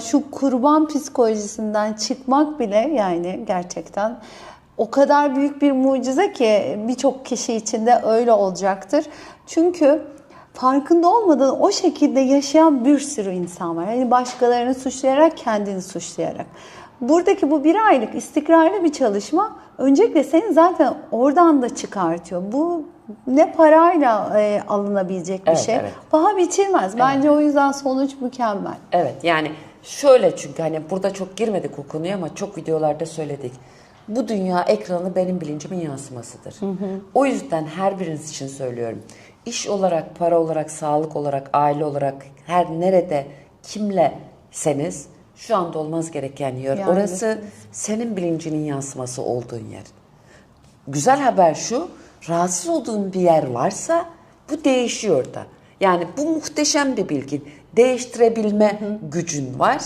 Şu kurban psikolojisinden çıkmak bile yani gerçekten o kadar büyük bir mucize ki birçok kişi için de öyle olacaktır. Çünkü farkında olmadan o şekilde yaşayan bir sürü insan var. Yani başkalarını suçlayarak, kendini suçlayarak. Buradaki bu bir aylık istikrarlı bir çalışma öncelikle seni zaten oradan da çıkartıyor. Bu ne parayla e, alınabilecek bir Evet, şey. evet. Paha biçilmez. Bence o yüzden sonuç mükemmel. Evet yani şöyle çünkü hani burada çok girmedik o konuya ama çok videolarda söyledik. Bu dünya ekranı benim bilincimin yansımasıdır. O yüzden her biriniz için söylüyorum. İş olarak, para olarak, sağlık olarak, aile olarak her nerede kimleseniz şu anda olmaz gereken yer. Yani Orası senin bilincinin yansıması olduğun yer. Güzel haber şu, rahatsız olduğun bir yer varsa bu değişiyor da. Yani bu muhteşem bir bilgi. Değiştirebilme gücün var.